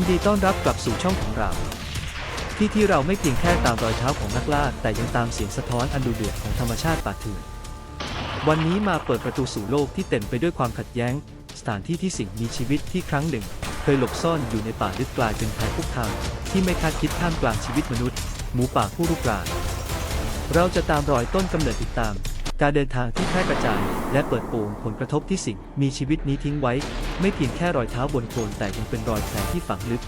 ยินดีต้อนรับกลับสู่ช่องของเรา ที่ที่เราไม่เพียงแค่ตามรอยเท้าของนักล่า แต่ยังตามเสียงสะท้อนอันดุเดือดของธรรมชาติป่าเถื่อนวันนี้มาเปิดประตูสู่โลกที่เต็มไปด้วยความขัดแย้ง สถานที่ที่สิ่งมีชีวิตที่ครั้งหนึ่ง เคยหลบซ่อนอยู่ในป่าลึกกลายเป็นภัยคุกคามที่ไม่คาดคิดท่ามกลางชีวิตมนุษย์ หมูป่าผู้รุกรานเราจะตามรอยต้นกำเนิดติดตาม การเดินทางที่แพร่กระจาย และเปิดโปงผลกระทบที่สิ่ง มีชีวิตนี้ทิ้งไว้ ไม่เพียงแค่รอยเท้าบนโคลนแต่ยังเป็นรอยแผลที่ฝังลึก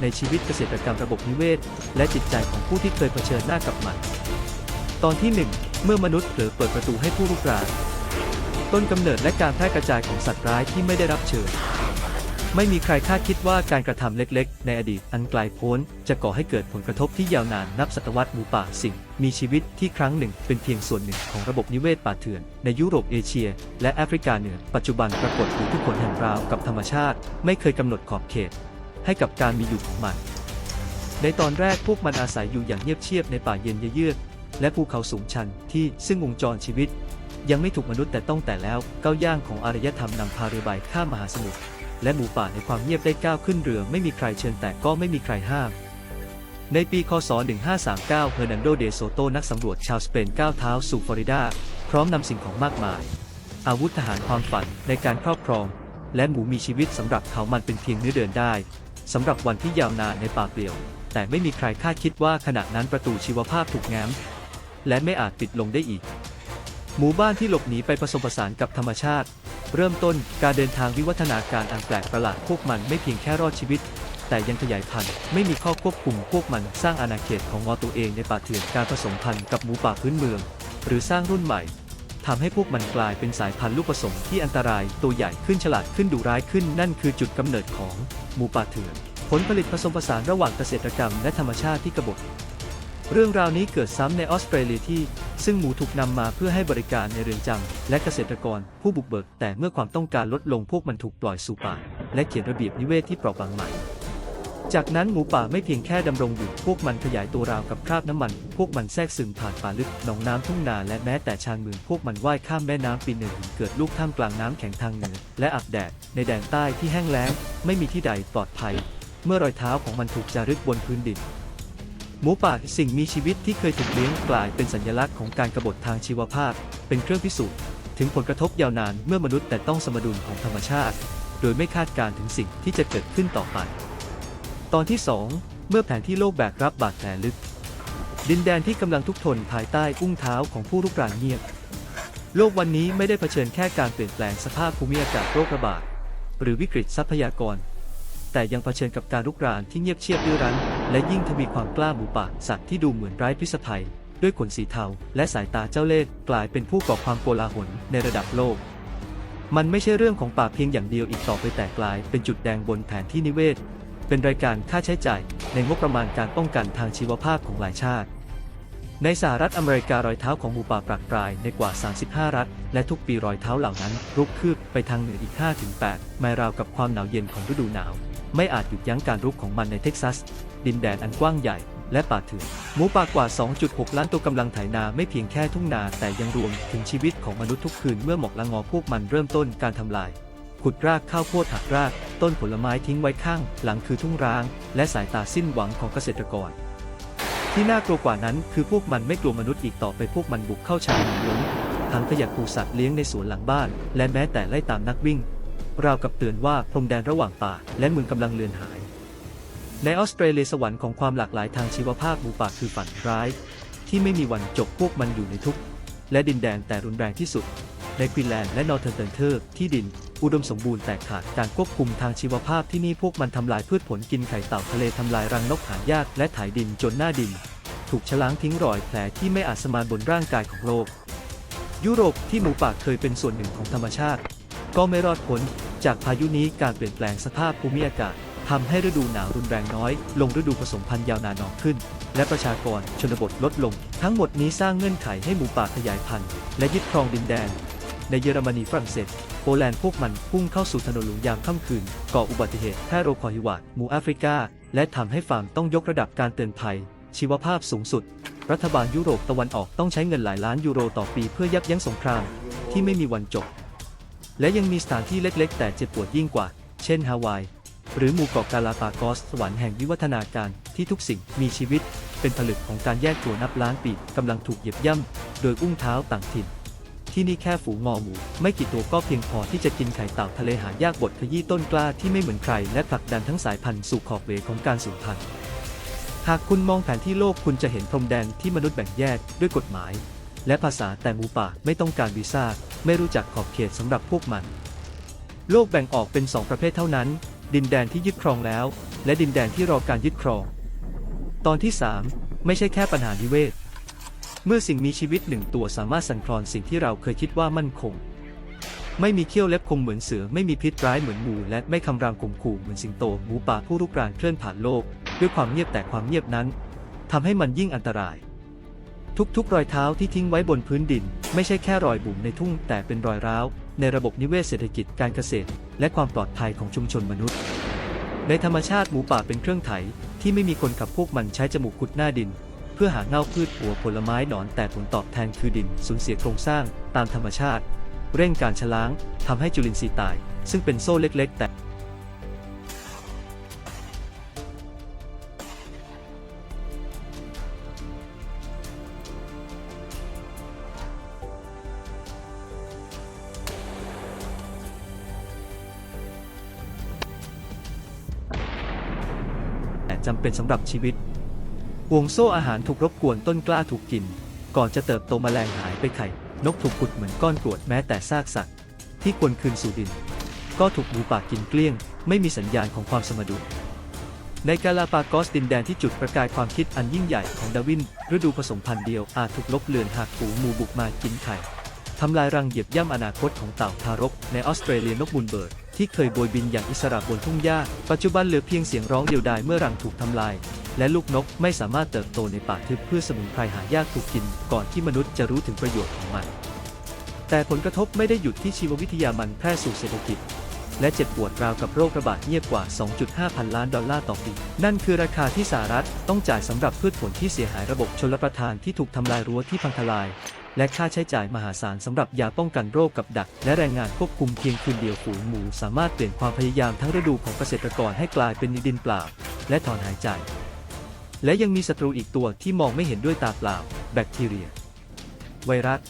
ในชีวิตเกษตรกรรมระบบนิเวศ และจิตใจของผู้ที่เคยเผชิญหน้ากับมัน ตอนที่ 1 เมื่อมนุษย์เผลอเปิดประตูให้ผู้รุกรานต้นกำเนิดและการแพร่กระจายของสัตว์ร้ายที่ไม่ได้รับเชิญ ไม่มีใครคาดคิดว่าการกระทำเล็กๆ ในอดีตอันไกลโพ้น จะก่อให้เกิดผลกระทบที่ยาวนานนับศตวรรษหมูป่าสิ่ง มีชีวิตที่ครั้งหนึ่งเป็นเพียงส่วนหนึ่งของระบบนิเวศป่าเถื่อน ในยุโรปเอเชีย และแอฟริกาเหนือ ปัจจุบันปรากฏอยู่ทุกคนแห่งราวกับธรรมชาติ ไม่เคยกำหนดขอบเขต ให้กับการมีอยู่ของมัน ในตอนแรกพวกมันอาศัยอยู่อย่างเงียบเชียบในป่าเย็นเยือกและภูเขาสูงชันที่ซึ่งวงจรชีวิต ยังไม่ถูกมนุษย์แต่ต้องแต่แล้วก้าวย่างของอารยธรรมนำพาเรือใบข้ามมหาสมุทร และหมูป่าในความเงียบได้ก้าวขึ้นเรือไม่มีใครเชิญแต่ก็ไม่มีใครห้าม ในปีคศ 1539 เฮอร์นันโด เดโซโต นักสำรวจชาวสเปนก้าวเท้าสู่ฟลอริดา พร้อมนำสิ่งของมากมาย อาวุธทหารความฝันในการครอบครอง และหมูมีชีวิตสำหรับเขามันเป็นเพียงเนื้อเดินได้สำหรับวันที่ยาวนานในป่าเปลี่ยว แต่ไม่มีใครคาดคิดว่าขณะนั้นประตูชีวภาพถูกแง้มและไม่อาจปิดลงได้อีก หมู่บ้านที่หลบหนีไปผสมผสานกับธรรมชาติ เริ่มต้นการเดินทางวิวัฒนาการอันแปลกประหลาดพวกมันไม่เพียงแค่รอดชีวิต แต่ยังขยายพันธุ์ไม่มีข้อควบคุมพวกมันสร้างอาณาเขตของงอตัวเองในป่าเถื่อนการผสมพันธุ์กับหมูป่าพื้นเมือง หรือสร้างรุ่นใหม่ทำให้พวกมันกลายเป็นสายพันธุ์ลูกผสมที่อันตรายตัวใหญ่ขึ้นฉลาดขึ้นดุร้ายขึ้นนั่นคือจุดกำเนิดของหมูป่าเถื่อน ผลผลิตผสมผสานระหว่างเกษตรกรรมและธรรมชาติที่กบฏ เรื่องราวนี้เกิดซ้ำในออสเตรเลียที่ ซึ่งหมูถูกนำมาเพื่อให้บริการในเรือนจำและเกษตรกรผู้บุกเบิก แต่เมื่อความต้องการลดลงพวกมันถูกปล่อยสู่ป่า และเขียนระเบียบนิเวศที่เปราะบางใหม่ จากนั้นหมูป่าไม่เพียงแค่ดำรงอยู่พวกมันขยายตัวราวกับคราบน้ำมัน พวกมันแทรกซึมผ่านป่าลึกหนองน้ำทุ่งนาและแม้แต่ชานเมืองพวกมันว่ายข้ามแม่น้ำปีหนึ่งเกิดลูกท่ามกลางน้ำแข็งทางเหนือและอับแดดในแดนใต้ที่แห้งแล้ง ไม่มีที่ใดปลอดภัย เมื่อรอยเท้าของมันถูกจารึกบนพื้นดิน หมูป่าสิ่งมีชีวิตที่เคยถูกเลี้ยงกลายเป็นสัญลักษณ์ของการกรบฏทางชีวภาพ เป็นเครื่องพิสูจน์ถึงผลกระทบยาวนานเมื่อมนุษย์แต่ต้องสมดุลของธรรมชาติ โดยไม่คาดการณ์ถึงสิ่งที่จะเกิดขึ้นต่อไป ตอนที่ 2 เมื่อแผนที่โลกแบกรับบาดแผลลึก ดินแดนที่กำลังทุกข์ทนภายใต้อุ้งเท้าของผู้รุกรานเงียบ โลกวันนี้ไม่ได้เผชิญแค่การเปลี่ยนแปลงสภาพภูมิอากาศโรคระบาดหรือวิกฤตทรัพยากร แต่ยังเผชิญกับการรุกรานที่เงียบเชียบดื้อรั้น และยิ่งทวีความกล้าหมูป่าสัตว์ที่ดูเหมือนไร้พิษภัย ด้วยขนสีเทา และสายตาเจ้าเล่ห์กลายเป็นผู้ก่อความโกลาหลในระดับโลก มันไม่ใช่เรื่องของป่าเพียงอย่างเดียวอีกต่อไปแต่กลายเป็นจุดแดงบนแผนที่นิเวศ เป็นรายการค่าใช้จ่าย ในงบประมาณการป้องกันทางชีวภาพของหลายชาติ ในสหรัฐอเมริการอยเท้าของหมูป่าปรากปรายในกว่า 35 รัฐ และทุกปีรอยเท้าเหล่านั้นรุกคืบไปทางเหนืออีก 5-8 ไมล์ราวกับความหนาวเย็นของฤดูหนาว ไม่อาจหยุดยั้งการรุกของมันในเท็กซัส ดินแดนอันกว้างใหญ่และป่าเถื่อนหมูป่ากว่า 2.6 ล้านตัวกำลังไถนาไม่เพียงแค่ทุ่งนาแต่ยังรวมถึงชีวิตของมนุษย์ทุกคืนเมื่อหมอกละงอพวกมันเริ่มต้นการทำลาย ขุดรากข้าวโพดหักราก ต้นผลไม้ทิ้งไว้ข้าง หลังคือทุ่งร้าง และสายตาสิ้นหวังของเกษตรกร ที่น่ากลัวกว่านั้นคือพวกมันไม่กลัวมนุษย์อีกต่อไปพวกมันบุกเข้าชายหาดล้งทั้งขยะปูสัตว์เลี้ยงในสวนหลังบ้าน และแม้แต่ไล่ตามนักวิ่งราวกับเตือนว่าพรมแดนระหว่างป่าและเมืองกำลังเลือนหาย ในออสเตรเลียสวรรค์ของความหลากหลายทางชีวภาพหมูป่าคือฝันร้าย ที่ไม่มีวันจบพวกมันอยู่ในทุก และดินแดนแต่รุนแรงที่สุด ในควีนแลนด์และนอร์เทิร์นเทนเทอร์ที่ดิน อุดมสมบูรณ์แต่ขาดการควบคุมทางชีวภาพที่นี่พวกมันทำลายพืชผลกินไข่เต่าทะเลทำลายรังนกหายากและถ่ายดินจนหน้าดิน ถูกฉลางทิ้งรอยแผลที่ไม่อาจสมานบนร่างกายของโลก ยุโรปที่หมูป่าเคยเป็นส่วนหนึ่งของธรรมชาติ ก็ไม่รอดพ้นจากพายุนี้การเปลี่ยนแปลงสภาพภูมิอากาศ ทำให้ฤดูหนาวรุนแรงน้อย ลงฤดูผสมพันธุ์ยาวนานนานขึ้น และประชากรชนบทลดลง ทั้งหมดนี้สร้างเงื่อนไขให้หมูป่าขยายพันธุ์และยึดครองดินแดน ในเยอรมนีฝรั่งเศสโปแลนด์พวกมันพุ่งเข้าสู่ถนนหลวงยามค่ำคืน ก่ออุบัติเหตุแพร่โรคคอฮิวาดหมูแอฟริกา และทำให้ฟาร์มต้องยกระดับการเตือนภัย ชีวภาพสูงสุด รัฐบาลยุโรปตะวันออกต้องใช้เงินหลายล้านยูโรต่อปีเพื่อยับยั้งสงครามที่ไม่มีวันจบ และยังมีสถานที่เล็ก ๆ แต่เจ็บปวดยิ่งกว่า เช่นฮาวาย หรือหมู่เกาะกาลาปากอสสวรรค์แห่งวิวัฒนาการที่ทุกสิ่งมีชีวิต เป็นผลึกของการแยกตัวนับล้านปีกำลังถูกเหยียบย่ำโดยอุ้งเท้าต่างถิ่น ที่นี่แค่ฝูงงอหมู ไม่กี่ตัวก็เพียงพอที่จะกินไข่เต่าทะเลหายากบดขยี้ต้นกล้าที่ไม่เหมือนใคร และผลักดันทั้งสายพันธุ์สู่ขอบเวของการสูญพันธุ์หากคุณมองแผนที่โลกคุณจะเห็นพรมแดนที่มนุษย์แบ่งแยกด้วยกฎหมาย และภาษาแต่หมูป่าไม่ต้องการวีซ่าไม่รู้จักขอบเขตสำหรับพวกมัน โลกแบ่งออกเป็นสองประเภทเท่านั้น ดินแดนที่ยึดครองแล้ว และดินแดนที่รอการยึดครอง ตอนที่ 3 ไม่ใช่แค่ปัญหานิเวศ เมื่อสิ่งมีชีวิตหนึ่งตัวสามารถสั่นคลอนสิ่งที่เราเคยคิดว่ามั่นคง ไม่มีเขี้ยวเล็บคมเหมือนเสือ ไม่มีพิษร้ายเหมือนหมูและไม่คำรามข่มขู่เหมือนสิงโตหมูป่าผู้รุกรานเคลื่อนผ่านโลก ด้วยความเงียบแต่ความเงียบนั้นทำให้มันยิ่งอันตราย ทุกๆ รอยเท้าที่ทิ้งไว้บนพื้นดิน ไม่ใช่แค่รอยบุ๋มในทุ่งแต่เป็นรอยร้าว ในระบบนิเวศเศรษฐกิจการเกษตร และความปลอดภัยของชุมชนมนุษย์ ในธรรมชาติหมูป่าเป็นเครื่องไถ ที่ไม่มีคนขับพวกมันใช้จมูกขุดหน้าดิน เพื่อหาเง่าพืชหัวผลไม้หนอนแต่ผลตอบแทนคือดินสูญเสียโครงสร้าง ตามธรรมชาติ เร่งการชะล้างทำให้จุลินทรีย์ตาย ซึ่งเป็นโซ่เล็ก ๆ แต่ จำเป็นสำหรับชีวิต วงโซ่อาหารถูกรบกวนต้นกล้าถูกกิน ก่อนจะเติบโตแมลงหายไปไข่ นกถูกขุดเหมือนก้อนกรวดแม้แต่ซากสัตว์ ที่ควรคืนสู่ดิน ก็ถูกหมูป่ากินเกลี้ยง ไม่มีสัญญาณของความสมดุลในกาลาปากอสดินแดนที่จุดประกายความคิดอันยิ่งใหญ่ของดาร์วิน ฤดูผสมพันธุ์เดียวอาจถูกลบเลือนหากฝูงหมูบุกมากินไข่ทำลายรังเหยียบย่ำอนาคตของเต่าทารกในออสเตรเลียนกบุญเบิร์ด ที่เคยโบยบินอย่างอิสระบนทุ่งหญ้า ปัจจุบันเหลือเพียงเสียงร้องเดียวดายเมื่อรังถูกทำลาย และลูกนกไม่สามารถเติบโตในป่าทึบเพื่อสมุนไพรหายากถูกกิน ก่อนที่มนุษย์จะรู้ถึงประโยชน์ของมัน แต่ผลกระทบไม่ได้หยุดที่ชีววิทยามันแพร่สู่เศรษฐกิจ และเจ็บปวดราวกับโรคระบาดเงียบกว่า 2.5 พันล้านดอลลาร์ต่อปี นั่นคือราคาที่สหรัฐต้องจ่ายสำหรับพืชผลที่เสียหายระบบชลประทานที่ถูกทำลายรั้วที่พังทลาย และค่าใช้จ่ายมหาศาลสำหรับยาป้องกันโรคกับดัก และแรงงานควบคุมเพียงคืนเดียวฝูงหมู สามารถเปลี่ยนความพยายามทั้งฤดูของเกษตรกรให้กลายเป็นดินเปล่า และถอนหายใจ และยังมีศัตรูอีกตัวที่มองไม่เห็นด้วยตาเปล่า แบคทีเรีย ไวรัส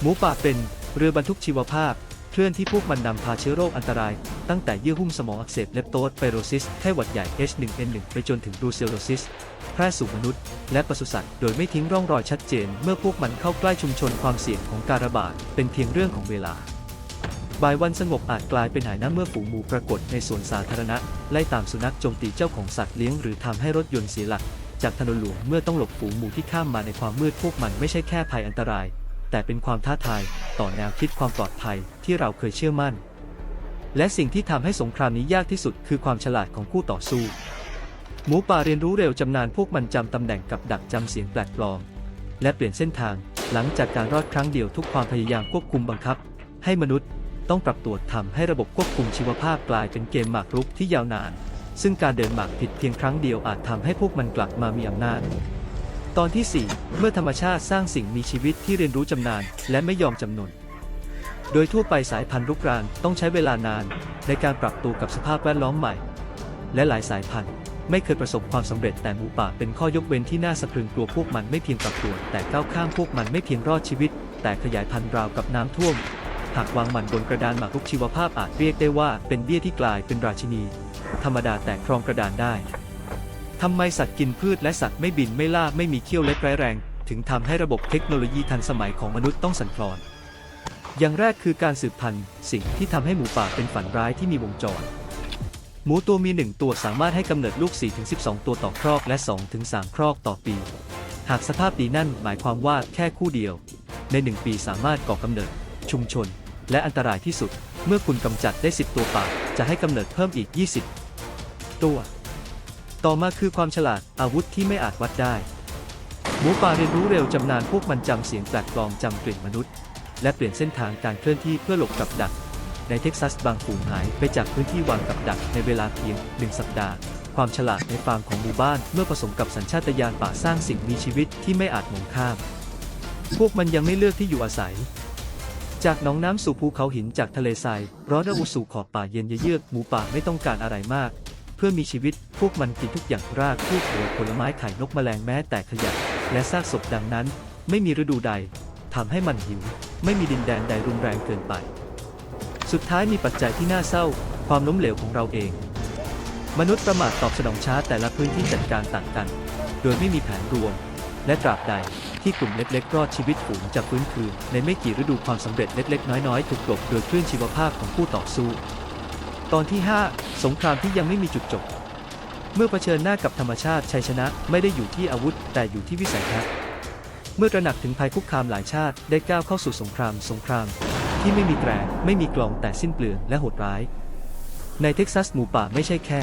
หมูป่าเป็นเรือบรรทุกชีวภาพ เคลื่อนที่พวกมันนำพาเชื้อโรคอันตราย ตั้งแต่เยื่อหุ้มสมองอักเสบเลปโตสไพโรซิสไข้หวัดใหญ่ H1N1 ไปจนถึงบรูเซลโลซิสแพร่สู่มนุษย์ และปศุสัตว์โดยไม่ทิ้งร่องรอยชัดเจน เมื่อพวกมันเข้าใกล้ชุมชนความเสี่ยงของการระบาด เป็นเพียงเรื่องของเวลาบ่ายวันสงบอาจกลายเป็นหายนะเมื่อฝูงหมูปรากฏในสวนสาธารณะ ไล่ตามสุนัขโจมตีเจ้าของสัตว์เลี้ยงหรือทำให้รถยนต์เสียหลัก จากถนนหลวงเมื่อต้องหลบฝูงหมูที่ข้ามมาในความมืดพวกมันไม่ใช่แค่ภัยอันตราย แต่เป็นความท้าทายต่อแนวคิดความปลอดภัยที่เราเคยเชื่อมั่น และสิ่งที่ทำให้สงครามนี้ยากที่สุดคือความฉลาดของคู่ต่อสู้ หมูป่าเรียนรู้เร็วจำนานพวกมันจำตำแหน่งกับดักจำเสียงแปลกปลอม และเปลี่ยนเส้นทาง หลังจากการรอดครั้งเดียวทุกความพยายามควบคุมบังคับ ให้มนุษย์ต้องปรับตัวทำให้ระบบควบคุมชีวภาพกลายเป็นเกมหมากรุกที่ยาวนาน ซึ่งการเดินหมากผิดเพียงครั้งเดียวอาจทำให้พวกมันกลับมามีอำนาจ ตอนที่ 4 เมื่อธรรมชาติสร้างสิ่งมีชีวิตที่เรียนรู้จำนานและไม่ยอมจำนน โดยทั่วไปสายพันธุ์รุกรานต้องใช้เวลานานในการปรับตัวกับสภาพแวดล้อมใหม่ และหลายสายพันธุ์ไม่เคยประสบความสำเร็จแต่หมูป่าเป็นข้อยกเว้นที่น่าสะพรึงกลัวพวกมันไม่เพียงปรับตัวแต่ก้าวข้ามพวกมันไม่เพียงรอดชีวิต แต่ขยายพันธุ์ราวกับน้ำท่วม หากวางมันบนกระดานหมากรุกชีวภาพอาจเรียกได้ว่าเป็นเบี้ยที่กลายเป็นราชินี ธรรมดาแต่ครองกระดานได้ ทำไมสัตว์กินพืชและสัตว์ไม่บินไม่ล่าไม่มีเขี้ยวเล็บร้ายแรง ถึงทำให้ระบบเทคโนโลยีทันสมัยของมนุษย์ต้องสั่นคลอน อย่างแรกคือการสืบพันธุ์ สิ่งที่ทำให้หมูป่าเป็นฝันร้ายที่มีวงจร หมูตัวมีหนึ่งตัวสามารถให้กำเนิดลูก 4-12 ตัวต่อครอกและ 2-3 ครอกต่อปี หากสภาพดีนั่นหมายความว่าแค่คู่เดียว ในหนึ่งปีสามารถก่อกำเนิด ชุมชน และอันตรายที่สุด เมื่อคุณกำจัดได้ 10 ตัวป่าจะให้กำเนิดเพิ่มอีก 20 ตัว ต่อมาคือความฉลาดอาวุธที่ไม่อาจวัดได้ หมูป่าเรียนรู้เร็วจำนานพวกมันจำเสียงแปลกปลอมจำกลิ่นมนุษย์ และเปลี่ยนเส้นทางการเคลื่อนที่เพื่อหลบกับดัก ในเท็กซัสบางฝูงหายไปจากพื้นที่วางกับดักในเวลาเพียงหนึ่งสัปดาห์ ความฉลาดในฟาร์มของหมู่บ้านเมื่อผสมกับสัญชาตญาณป่าสร้างสิ่งมีชีวิตที่ไม่อาจมองข้าม พวกมันยังไม่เลือกที่อยู่อาศัยจากหนองน้ำสู่ภูเขาหินจากทะเลทรายร้อนระอุสู่ขอบป่าเย็นเยือกหมูป่าไม่ต้องการอะไรมาก พื่อมีชีวิตพวกมันกินทุกอย่างรากพืชหัวผลไม้ไข่นกแมลงแม้แต่ขยะ และซากศพดังนั้น ไม่มีฤดูใดทำให้มันหิว ไม่มีดินแดนใดรุนแรงเกินไป สุดท้ายมีปัจจัยที่น่าเศร้า ความล้มเหลวของเราเอง มนุษย์ประมาทตอบสนองช้าแต่ละพื้นที่จัดการต่างกัน โดยไม่มีแผนรวม และตราบใดที่กลุ่มเล็กๆ รอดชีวิตฝูงจะฟื้นคืนในไม่กี่ฤดูความสำเร็จเล็กๆ น้อยๆ ถูกกลบโดยคลื่นชีวภาพของผู้ต่อสู้ ตอนที่ 5 สงครามที่ยังไม่มีจุดจบ เมื่อเผชิญหน้ากับธรรมชาติชัยชนะไม่ได้อยู่ที่อาวุธ แต่อยู่ที่วิสัยทัศน์เมื่อตระหนักถึงภัยคุกคามหลายชาติได้ก้าวเข้าสู่สงครามสงคราม ที่ไม่มีแตรไม่มีกลองแต่สิ้นเปลืองและโหดร้าย ในเท็กซัสหมูป่าไม่ใช่แค่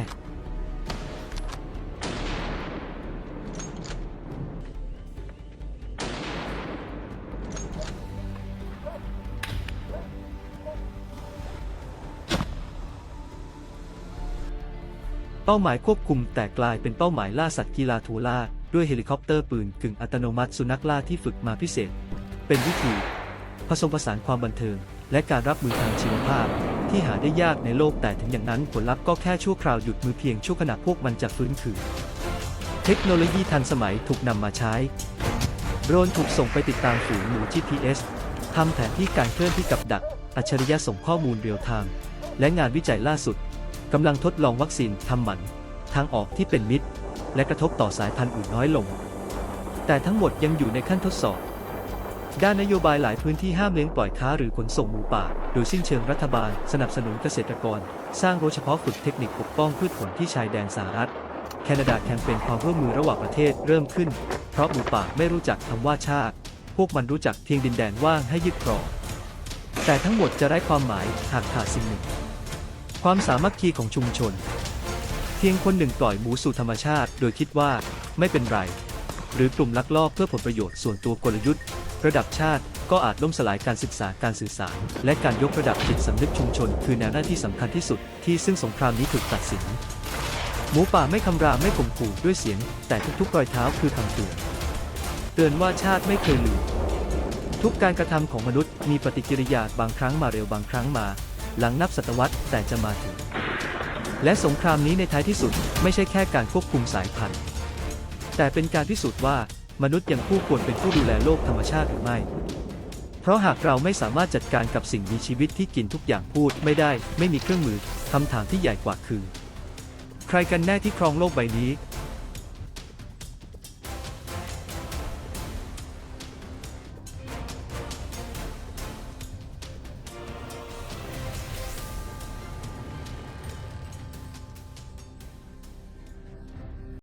เป้าหมายควบคุมแต่กลายเป็นเป้าหมายล่าสัตว์กีฬาทัวล่าด้วยเฮลิคอปเตอร์ปืนกึ่งอัตโนมัติสุนัขล่าที่ฝึกมาพิเศษ เป็นวิธี ผสมผสานความบันเทิง และการรับมือทางชีวภาพ ที่หาได้ยากในโลกแต่ถึงอย่างนั้นผลลัพธ์ก็แค่ชั่วคราวหยุดมือเพียงชั่วขณะพวกมันจะฟื้นคืนเทคโนโลยีทันสมัยถูกนำมาใช้โดรนถูกส่งไปติดตามฝูงหมู GPS ทำแผนที่การเคลื่อนที่กับดัก อัจฉริยะส่งข้อมูลเรียลไทม์และงานวิจัยล่าสุด กำลังทดลองวัคซีนทำหมัน ทางออกที่เป็นมิตร และกระทบต่อสายพันธุ์อื่นน้อยลง แต่ทั้งหมดยังอยู่ในขั้นทดสอบ ด้านนโยบายหลายพื้นที่ห้ามเลี้ยงปล่อยค้าหรือขนส่งหมูป่า โดยสิ้นเชิงรัฐบาล สนับสนุนเกษตรกร สร้างรั้วเฉพาะฝึกเทคนิคปกป้องพืชผลที่ชายแดนสหรัฐ แคนาดาแคมเปญความร่วมมือระหว่างประเทศเริ่มขึ้น เพราะหมูป่าไม่รู้จักคำว่าชาติ พวกมันรู้จักเพียงดินแดนว่างให้ยึดครองแต่ทั้งหมดจะไร้ความหมายหากขาดสิ่งหนึ่ง ความสามัคคีของชุมชน เพียงคนหนึ่งปล่อยหมูสู่ธรรมชาติโดยคิดว่าไม่เป็นไร หรือกลุ่มลักลอบเพื่อผลประโยชน์ส่วนตัวกลยุทธ์ ระดับชาติก็อาจล่มสลายการศึกษาการสื่อสาร และการยกระดับจิตสำนึกชุมชน คือแนวหน้าที่สำคัญที่สุด ที่ซึ่งสงครามนี้ถูกตัดสิน หมูป่าไม่คำรามไม่ข่มขู่ด้วยเสียง แต่ทุกๆรอยเท้าคือคำเตือนเตือนว่าชาติไม่เคยลืมทุกการกระทำของมนุษย์มีปฏิกิริยาบางครั้งมาเร็วบางครั้งมา หลังนับศตวรรษแต่จะมาถึง และสงครามนี้ในท้ายที่สุดไม่ใช่แค่การควบคุมสายพันธุ์ แต่เป็นการพิสูจน์ว่ามนุษย์ยังคู่ควรเป็นผู้ดูแลโลกธรรมชาติหรือไม่ เพราะหากเราไม่สามารถจัดการกับสิ่งมีชีวิตที่กินทุกอย่างพูดไม่ได้ ไม่มีเครื่องมือคำถามที่ใหญ่กว่าคือ ใครกันแน่ที่ครองโลกใบนี้